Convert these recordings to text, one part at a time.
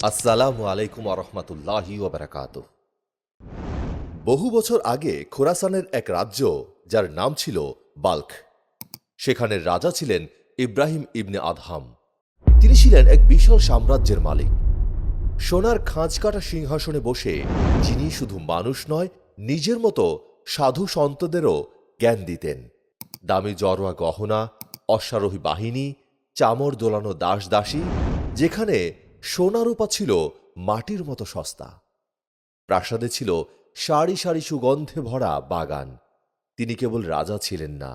আসসালামু আলাইকুম আরহামতুল্লাহি ওবরাকাত বহু বছর আগে খোরাসানের এক রাজ্য, যার নাম ছিল বাল্ক সেখানের রাজা ছিলেন ইব্রাহিম ইবনে আদহাম। তিনি ছিলেন এক বিশাল সাম্রাজ্যের মালিক। সোনার খাঁজকাটা সিংহাসনে বসে যিনি শুধু মানুষ নয়, নিজের মতো সাধু সন্তদেরও জ্ঞান দিতেন। দামি জরোয়া গহনা, অশ্বারোহী বাহিনী, চামর দোলানো দাস দাসী যেখানে সোনারূপা ছিল মাটির মতো সস্তা। প্রাসাদে ছিল সারি সারি সুগন্ধে ভরা বাগান। তিনি কেবল রাজা ছিলেন না,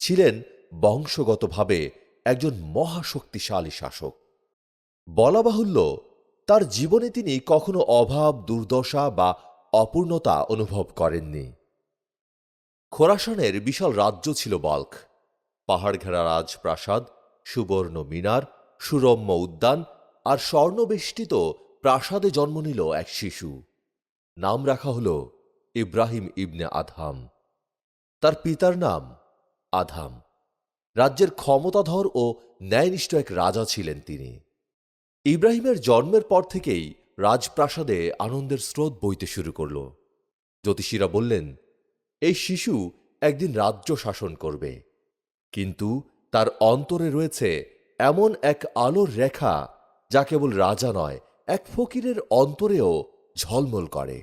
ছিলেন বংশগতভাবে একজন মহাশক্তিশালী শাসক। বলা বাহুল্য, তার জীবনে তিনি কখনো অভাব, দুর্দশা বা অপূর্ণতা অনুভব করেননি। খোরাসানের বিশাল রাজ্য ছিল বল্ক। পাহাড় ঘেরা রাজপ্রাসাদ, সুবর্ণ মিনার, সুরম্য উদ্যান আর স্বর্ণবেষ্টিত প্রাসাদে জন্ম নিল এক শিশু। নাম রাখা হল ইব্রাহিম ইবনে আধাম তার পিতার নাম আধাম রাজ্যের ক্ষমতাধর ও ন্যায়নিষ্ঠ এক রাজা ছিলেন তিনি। ইব্রাহিমের জন্মের পর থেকেই রাজপ্রাসাদে আনন্দের স্রোত বইতে শুরু করল। জ্যোতিষীরা বললেন, এই শিশু একদিন রাজ্য শাসন করবে। কিন্তু তার অন্তরে রয়েছে এমন এক আলোর রেখা যা কেবল রাজা নয়, এক ফকিরের অন্তরেও ঝলমল করে।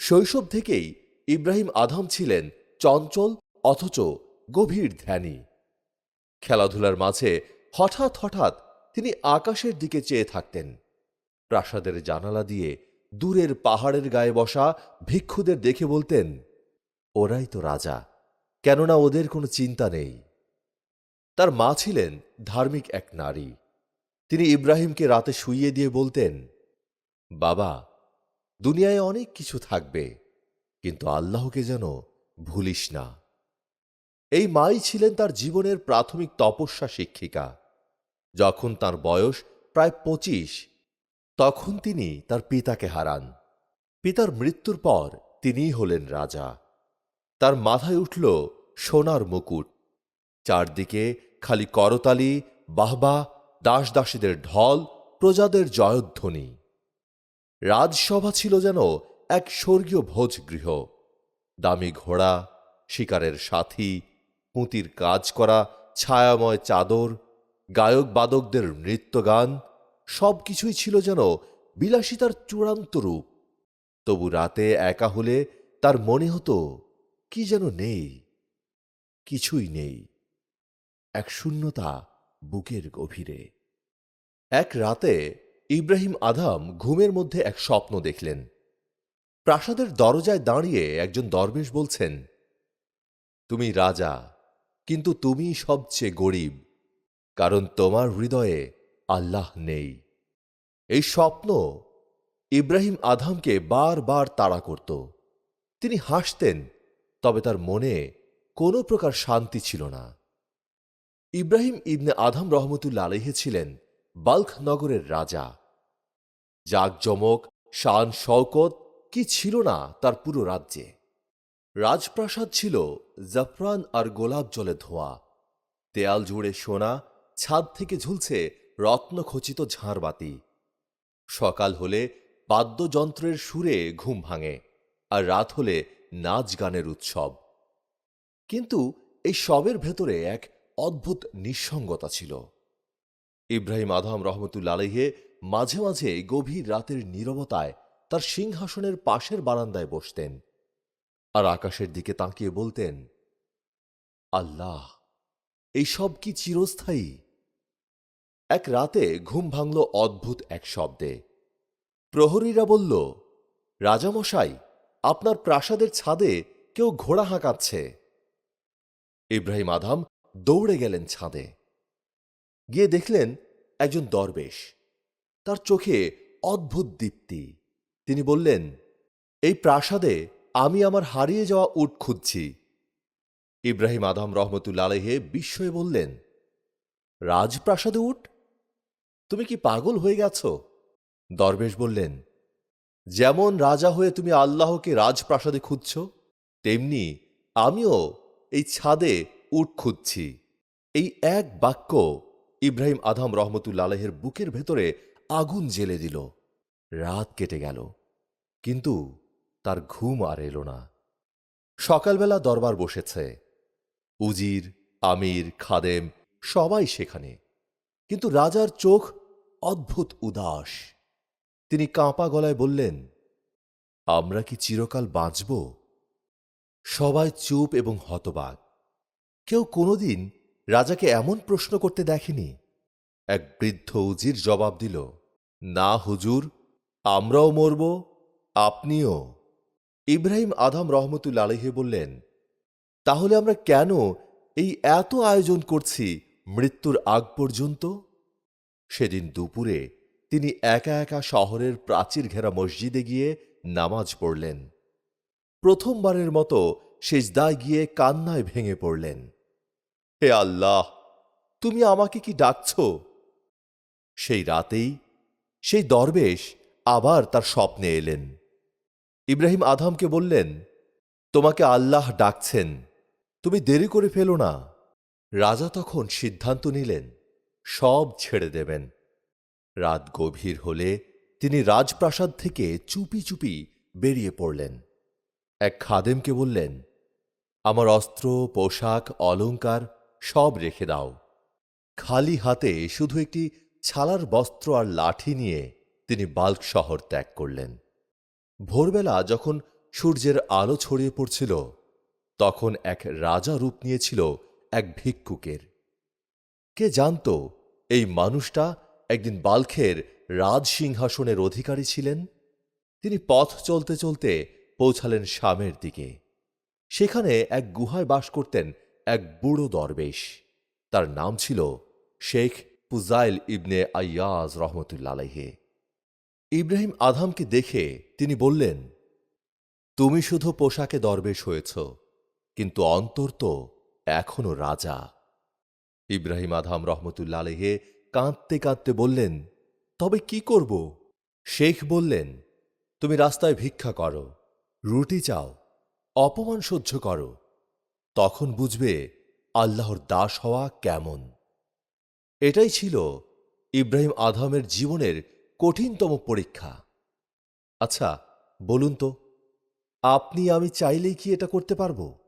শৈশব থেকেই ইব্রাহিম আধাম ছিলেন চঞ্চল অথচ গভীর ধ্যানী। খেলাধুলার মাঝে হঠাৎ হঠাৎ তিনি আকাশের দিকে চেয়ে থাকতেন। প্রাসাদের জানালা দিয়ে দূরের পাহাড়ের গায়ে বসা ভিক্ষুদের দেখে বলতেন, ওরাই তো রাজা, কেননা ওদের কোনো চিন্তা নেই। তার মা ছিলেন ধার্মিক এক নারী। তিনি ইব্রাহিমকে রাতে শুইয়ে দিয়ে বলতেন, বাবা, দুনিয়ায় অনেক কিছু থাকবে, কিন্তু আল্লাহকে যেন ভুলিস না। এই মাই ছিলেন তার জীবনের প্রাথমিক তপস্যা শিক্ষিকা। যখন তার বয়স প্রায় পঁচিশ, তখন তিনি তার পিতাকে হারান। পিতার মৃত্যুর পর তিনিই হলেন রাজা। তার মাথায় উঠল সোনার মুকুট। চারদিকে খালি করতালি, বাহবা দাস দাসীদের ঢল, প্রজাদের জয়ধ্বনি। রাজসভা ছিল যেন এক স্বর্গীয় ভোজগৃহ। দামি ঘোড়া, শিকারের সাথী, পুঁতির কাজ করা, ছায়াময় চাদর গায়ক বাদকদের নৃত্যগান সব কিছুই ছিল যেন বিলাসিতার চূড়ান্ত রূপ। তবু রাতে একা হলে তার মনে হতো, কি যেন নেই? কিছুই নেই। এক শূন্যতা বুকের গভীরে। এক রাতে ইব্রাহিম আধাম ঘুমের মধ্যে এক স্বপ্ন দেখলেন। প্রাসাদের দরজায় দাঁড়িয়ে একজন দরবেশ বলছেন, তুমি রাজা, কিন্তু তুমি সবচেয়ে গরিব, কারণ তোমার হৃদয়ে আল্লাহ নেই। এই স্বপ্ন ইব্রাহিম আধামকে বারবার তাড়া করত। তিনি হাসতেন, তবে তার মনে কোনো প্রকার শান্তি ছিল না। ইব্রাহিম ইবনে আধাম রহমতুল্লা আলহে ছিলেন বাল্খ নগরের রাজা। জাকজমক, শান শওকত কি ছিল না তার পুরো রাজ্যে? রাজপ্রাসাদ ছিল জাফরান আর গোলাপ জলে ধোয়া। দেয়াল জুড়ে সোনা, ছাদ থেকে ঝুলছে রত্নখচিত ঝাড়বাতি। সকাল হলে বাদ্যযন্ত্রের সুরে ঘুম ভাঙে আর রাত হলে নাচ গানের উৎসব। কিন্তু এই সবের ভেতরে এক অদ্ভুত নিঃসঙ্গতা ছিল। ইব্রাহিম আদম রহমতুল্লা আলহে মাঝে মাঝে গভীর রাতের নীরবতায় তার সিংহাসনের পাশের বারান্দায় বসতেন আর আকাশের দিকে তাকিয়ে বলতেন, আল্লাহ, এই সব কি চিরস্থায়ী? এক রাতে ঘুম ভাঙল অদ্ভুত এক শব্দে। প্রহরীরা বলল, রাজামশাই, আপনার প্রাসাদের ছাদে কেউ ঘোড়া হাঁকাচ্ছে। ইব্রাহিম আধাম দৌড়ে গেলেন ছাদে। গিয়ে দেখলেন একজন দরবেশ। তার চোখে অদ্ভুত দীপ্তি। তিনি বললেন, এই প্রাসাদে আমি আমার হারিয়ে যাওয়া উট খুঁজছি। ইব্রাহিম আদম রহমতুল্লা আলহে বিস্ময়ে বললেন, রাজপ্রাসাদে উঠ তুমি কি পাগল হয়ে গেছ? দরবেশ বললেন, যেমন রাজা হয়ে তুমি আল্লাহকে রাজপ্রাসাদে খুঁজছ, তেমনি আমিও এই ছাদে উট খুঁজছি। এই এক বাক্য ইব্রাহিম আদম রহমতুল্লা আলহের বুকের ভেতরে আগুন জেলে দিল। রাত কেটে গেল। কিন্তু তার ঘুম আর এলো না। সকালবেলা দরবার বসেছে। উজির, আমির, খাদেম সবাই সেখানে। কিন্তু রাজার চোখ অদ্ভুত উদাস। তিনি কাঁপা গলায় বললেন, আমরা কি চিরকাল বাঁচব? সবাই চুপ এবং হতবাক। কেউ কোনোদিন রাজাকে এমন প্রশ্ন করতে দেখেনি। এক বৃদ্ধ উজির জবাব দিল, না হুজুর, আমরাও মরব, আপনিও। ইব্রাহিম আদম রহমতুল্লা আলহে বললেন, তাহলে আমরা কেন এই এত আয়োজন করছি মৃত্যুর আগ পর্যন্ত? সেদিন দুপুরে তিনি একা একা শহরের প্রাচীর ঘেরা মসজিদে গিয়ে নামাজ পড়লেন। প্রথমবারের মতো সেজদায় গিয়ে কান্নায় ভেঙে পড়লেন। হে আল্লাহ, তুমি আমাকে কি ডাকছ? সেই রাতেই সেই দরবেশ আবার তার স্বপ্নে এলেন। ইব্রাহিম আদমকে বললেন, তোমাকে আল্লাহ ডাকছেন, তুমি দেরি করে ফেলো না। রাজা তখন সিদ্ধান্ত নিলেন, সব ছেড়ে দেবেন। রাত গভীর হলে তিনি রাজপ্রাসাদ থেকে চুপি চুপি বেরিয়ে পড়লেন। এক খাদেমকে বললেন, আমার অস্ত্র, পোশাক, অলংকার সব রেখে দাও। খালি হাতে শুধু একটি ছালার বস্ত্র আর লাঠি নিয়ে তিনি বাল্ক শহর ত্যাগ করলেন। ভোরবেলা যখন সূর্যের আলো ছড়িয়ে পড়ছিল, তখন এক রাজা রূপ নিয়েছিল এক ভিক্ষুকের। কে জানত, এই মানুষটা একদিন বাল্খের রাজসিংহাসনের অধিকারী ছিলেন। তিনি পথ চলতে চলতে পৌঁছালেন শামের দিকে। সেখানে এক গুহায় বাস করতেন এক বুড়ো দরবেশ। তার নাম ছিল শেখ পুজাইল ইবনে আয়াজ রহমতুল্লাহে ইব্রাহিম আধামকে দেখে তিনি বললেন, তুমি শুধু পোশাকে দরবেশ হয়েছ, কিন্তু অন্তর তো এখনও রাজা। ইব্রাহিম আধাম রহমতুল্লা আলহে কাঁদতে কাঁদতে বললেন, তবে কি করব? শেখ বললেন, তুমি রাস্তায় ভিক্ষা করো, রুটি চাও, অপমান সহ্য করো তখন বুঝবে আল্লাহর দাস হওয়া কেমন। এটাই ছিল ইব্রাহিম আধামের জীবনের কঠিনতম পরীক্ষা। আচ্ছা বলুন তো, আপনি, আমি চাইলেই কি এটা করতে পারব?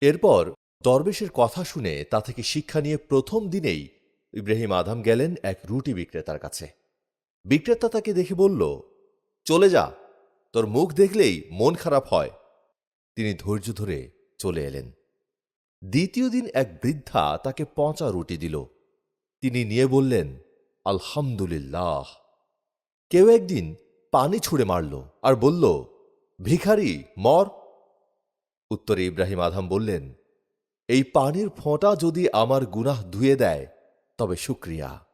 এরপর দরবেশের কথা শুনে তা থেকে শিক্ষা নিয়ে প্রথম দিনেই ইব্রাহিম আধাম গেলেন এক রুটি বিক্রেতার কাছে। বিক্রেতা তাকে দেখে বলল, চলে যা, তোর মুখ দেখলেই মন খারাপ হয়। তিনি ধৈর্য ধরে চলে এলেন। দ্বিতীয় দিন এক বৃদ্ধা তাকে পঁচা রুটি দিল। তিনি নিয়ে বললেন, আলহামদুলিল্লাহ। কেউ একদিন পানি ছুঁড়ে মারল আর বলল, ভিখারি, মর। উত্তরে ইব্রাহিম আধাম বললেন, এই পানির ফোঁটা যদি আমার গুনাহ ধুয়ে দেয়, তবে শুক্রিয়া।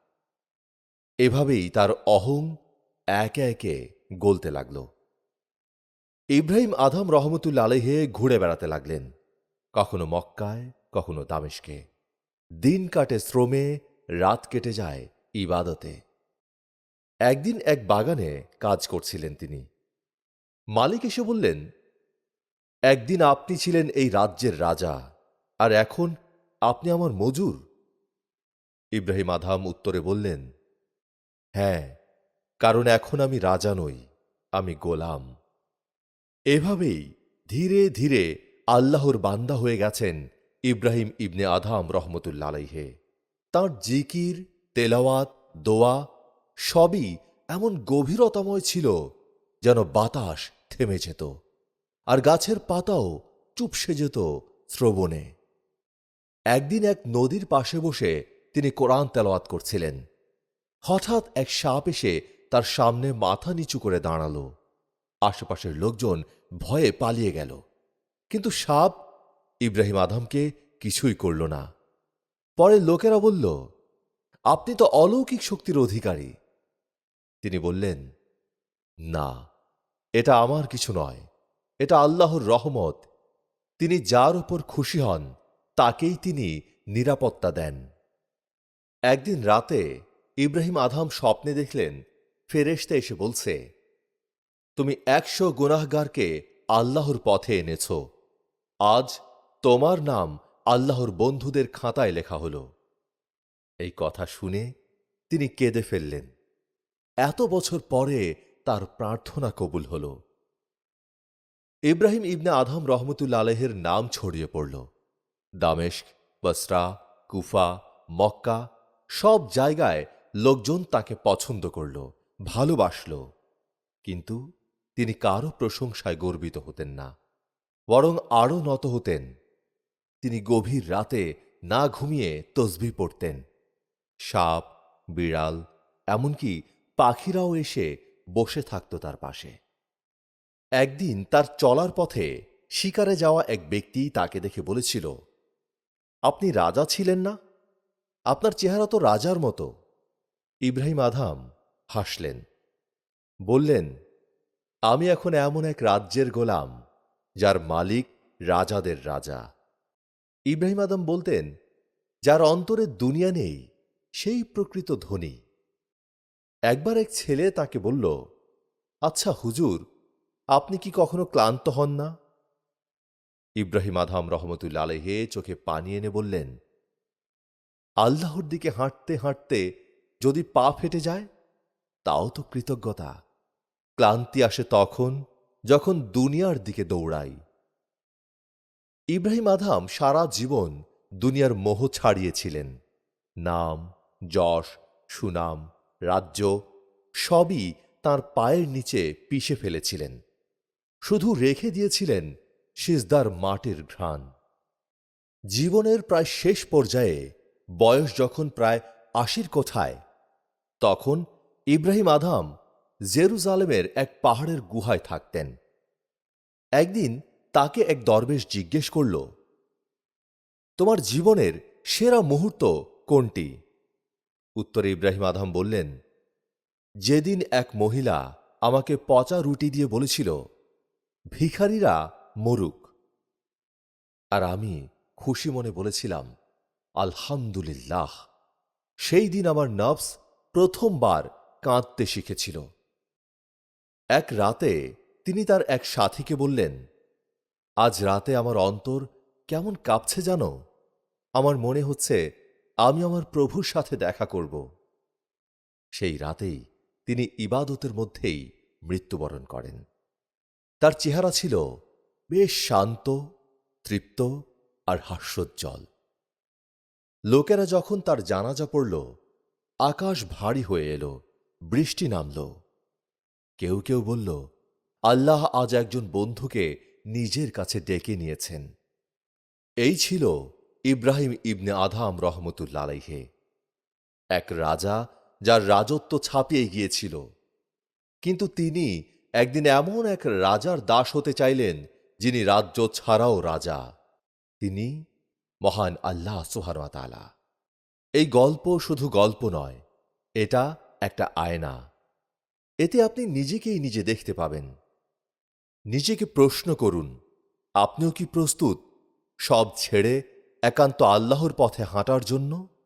এভাবেই তার অহং একে একে গলতে লাগল। ইব্রাহিম আধাম রহমতুল্লা আলহে ঘুরে বেড়াতে লাগলেন। কখনো মক্কায়, কখনো দামেশকে। দিন কাটে শ্রমে, রাত কেটে যায় ইবাদতে। একদিন এক বাগানে কাজ করছিলেন তিনি। মালিক এসে বললেন, একদিন আপনি ছিলেন এই রাজ্যের রাজা, আর এখন আপনি আমার মজুর? ইব্রাহিম আধাম উত্তরে বললেন হ্যাঁ কারণ এখন আমি রাজা নই, আমি গোলাম। এভাবেই ধীরে ধীরে আল্লাহর বান্দা হয়ে গেছেন ইব্রাহিম ইবনে আধাম রহমতুল্লা আলাইহে। তাঁর জিকির, তেলাওয়াত, দোয়া সবই এমন গভীরতাময় ছিল যেন বাতাস থেমে যেত আর গাছের পাতাও চুপসে যেত শ্রবণে। একদিন এক নদীর পাশে বসে তিনি কোরআন তেলাওয়াত করছিলেন। হঠাৎ এক সাপ এসে তার সামনে মাথা নিচু করে দাঁড়াল। আশেপাশের লোকজন ভয়ে পালিয়ে গেল। কিন্তু সাপ ইব্রাহিম আদমকে কিছুই করল না। পরে লোকেরা বলল, আপনি তো অলৌকিক শক্তির অধিকারী। তিনি বললেন, না, এটা আমার কিছু নয়। এটা আল্লাহর রহমত। তিনি যার উপর খুশি হন, তাকেই তিনি নিরাপত্তা দেন। একদিন রাতে ইব্রাহিম আধাম স্বপ্নে দেখলেন, ফেরেশতে এসে বলছে তুমি একশো গুনাহগারকে আল্লাহর পথে এনেছ। আজ তোমার নাম আল্লাহর বন্ধুদের খাতায় লেখা হল। এই কথা শুনে তিনি কেঁদে ফেললেন। এত বছর পরে তার প্রার্থনা কবুল হল। ইব্রাহিম ইবনে আধম রহমতুল্লা আলহের নাম ছড়িয়ে পড়ল। দামেস্ক বসরা, কুফা, মক্কা সব জায়গায় লোকজন তাকে পছন্দ করল, ভালোবাসল। কিন্তু তিনি কারও প্রশংসায় গর্বিত হতেন না, বরং আরও নত হতেন। তিনি গভীর রাতে না ঘুমিয়ে তসবি পড়তেন। সাপ, বিড়াল, এমনকি পাখিরাও এসে বসে থাকত তার পাশে। একদিন তার চলার পথে শিকারে যাওয়া এক ব্যক্তি তাকে দেখে বলেছিল, আপনি রাজা ছিলেন না? আপনার চেহারা তো রাজার মতো। ইব্রাহিম আধাম হাসলেন, বললেন আমি এখন এমন এক রাজ্যের গোলাম, যার মালিক রাজাদের রাজা। ইব্রাহিম আদম বলতেন, যার অন্তরে দুনিয়া নেই, সেই প্রকৃত ধনী। একবার এক ছেলে তাকে বলল আচ্ছা হুজুর, আপনি কি কখনো ক্লান্ত হন না? ইব্রাহিম আধাম রহমতুল্লা আলহে চোখে পানি এনে বললেন, আল্লাহর দিকে হাঁটতে হাঁটতে যদি পা ফেটে যায়, তাও তো কৃতজ্ঞতা। ক্লান্তি আসে তখন যখন দুনিয়ার দিকে দৌড়াই। ইব্রাহিম আধাম সারা জীবন দুনিয়ার মোহ ছাড়িয়েছিলেন। নাম, যশ, সুনাম, রাজ্য সবই তার পায়ের নিচে পিষে ফেলেছিলেন। শুধু রেখে দিয়েছিলেন সিজদার মাটির ঘ্রাণ। জীবনের প্রায় শেষ পর্যায়ে বয়স যখন প্রায় আশির কোঠায়, তখন ইব্রাহিম আধাম জেরুজালেমের এক পাহাড়ের গুহায় থাকতেন। একদিন তাকে এক দরবেশ জিজ্ঞেস করল, তোমার জীবনের সেরা মুহূর্ত কোনটি? উত্তরে ইব্রাহিম আধাম বললেন, যেদিন এক মহিলা আমাকে পচা রুটি দিয়ে বলেছিল, ভিখারিরা মরুক আর আমি খুশি মনে বলেছিলাম, আলহামদুলিল্লাহ সেই দিন আমার নফস প্রথমবার কাঁদতে শিখেছিল। এক রাতে তিনি তার এক সাথীকে বললেন, আজ রাতে আমার অন্তর কেমন কাঁপছে জানো? আমার মনে হচ্ছে আমি আমার প্রভুর সাথে দেখা করব। সেই রাতেই তিনি ইবাদতের মধ্যেই মৃত্যুবরণ করেন। তার চেহারা ছিল বেশ শান্ত, তৃপ্ত আর হাস্যোজ্জ্বল। লোকেরা যখন তার জানাজা পড়ল, আকাশ ভারী হয়ে এলো, বৃষ্টি নামল। কেউ কেউ বলল, আল্লাহ আজ একজন বন্ধুকে নিজের কাছে ডেকে নিয়েছেন। এই ছিল ইব্রাহিম ইবনে আধাম রহমতুল্লা আলাইহে। এক রাজা যার রাজত্ব ছাপিয়ে গিয়েছিল। কিন্তু তিনি একদিন এমন এক রাজার দাস হতে চাইলেন, যিনি রাজ্য ছাড়াও রাজা। তিনি মহান আল্লাহ সুহারমাতালা এই গল্প শুধু গল্প নয়, এটা একটা আয়না। এতে আপনি নিজেকেই নিজে দেখতে পাবেন। নিজেকে প্রশ্ন করুন, আপনিও কি প্রস্তুত সব ছেড়ে একান্ত আল্লাহর পথে হাঁটার জন্য?